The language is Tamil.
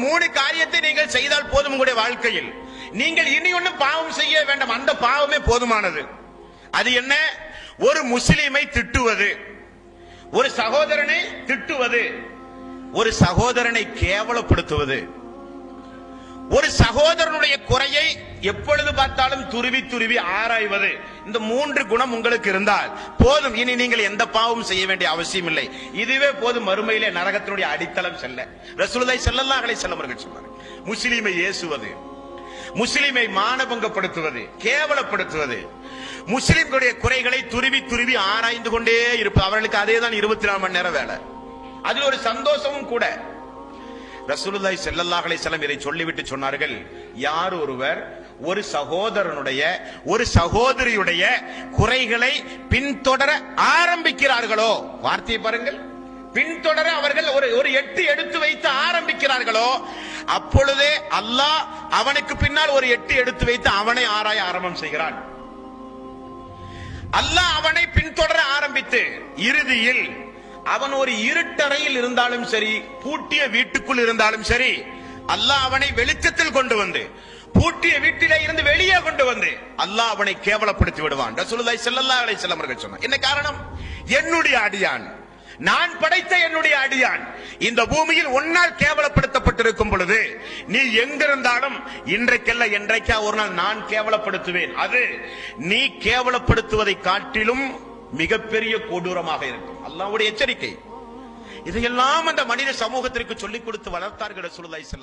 மூணு காரியத்தை நீங்கள் செய்தால் போதும் உங்களுடைய வாழ்க்கையில். நீங்கள் இனி ஒன்றும் பாவம் செய்ய வேண்டாம். அந்த பாவமே போதுமானது. அது என்ன? ஒரு முஸ்லீமை திட்டுவது. ஒரு சகோதரனை திட்டுவது. ஒரு சகோதரனை கேவலப்படுத்துவது. ஒரு சகோதரனுடைய குறையை எப்பொழுது பார்த்தாலும் துருவி துருவி ஆராய்வது. இந்த மூன்று குணம் உங்களுக்கு இருந்தால் போதும். இனி நீங்கள் எந்த பாவம் செய்ய வேண்டிய அவசியம் இல்லை. இதுவே போதும். மறுமையிலே நரகத்தினுடைய அடித்தளம் செல்ல. ரசூலுல்லாஹி ஸல்லல்லாஹு செல்லவர்கள் சொன்னார். முஸ்லீமை ஏசுவது முஸ்லிமை மானபங்கப்படுத்துவது கேவலப்படுத்துவது முஸ்லிம்களுடைய குறைகளை துருவி துருவி ஆராய்ந்து கொண்டே இருப்பது. அவர்களுக்கு அதே தான் இருபத்தி நாலு மணி நேரம் வேலை. அதில் ஒரு சந்தோஷமும் கூட. ரசூலுல்லாஹி ஸல்லல்லாஹு அலைஹி வஸல்லம் இதை சொல்லிவிட்டு சொன்னார்கள் யார் ஒருவர் ஒரு சகோதரனுடைய ஒரு சகோதரியுடைய குறைகளை பின்தொடர ஆரம்பிக்கிறார்களோ? வார்த்தையை பாருங்கள். பின்தொடர அவர்கள் ஒரு ஒரு எட்டு எடுத்து வைத்து ஆரம்பிக்கிறார்களோ? அப்பொழுதே அல்லாஹ் அவனுக்கு பின்னால் ஒரு எட்டு எடுத்து வைத்து அவனை ஆராய ஆரம்பம் செய்கிறான். அல்லாஹ் அவனை பின்தொடர ஆரம்பித்து இறுதியில் அவன் ஒரு இருட்டறையில் இருந்தாலும் சரி பூட்டிய வீட்டுக்குள் இருந்தாலும் சரி அல்லாஹ் அவனை வெளிச்சத்தில் கொண்டு வந்து பூட்டிய வீட்டிலே இருந்து வெளியே கொண்டு வந்து அல்லாஹ் அவனை கேவலப்படுத்தி விடுவான். ரசூலுல்லாஹி ஸல்லல்லாஹு அலைஹி வஸல்லம் அவர்கள் சொன்னார் என்ன காரணம்? என்னுடைய அடியான். நான் படைத்த என்னுடைய அடியான். இந்த பூமியில் உன்னால் கேவலப்படுத்தப்பட்டிருக்கும் பொழுது நீ எங்கிருந்தாலும் இன்றைக்கல்ல என்றைக்கா ஒரு நாள் நான் கேவலப்படுத்துவேன். அது நீ கேவலப்படுத்துவதை காட்டிலும் மிகப்பெரிய கொடூரமாக இருக்கும். அல்லாவுடைய எச்சரிக்கை. இதையெல்லாம் அந்த மனித சமூகத்திற்கு சொல்லிக் கொடுத்து வளர்த்தார்கள் சொல்லுதாய் செல்ல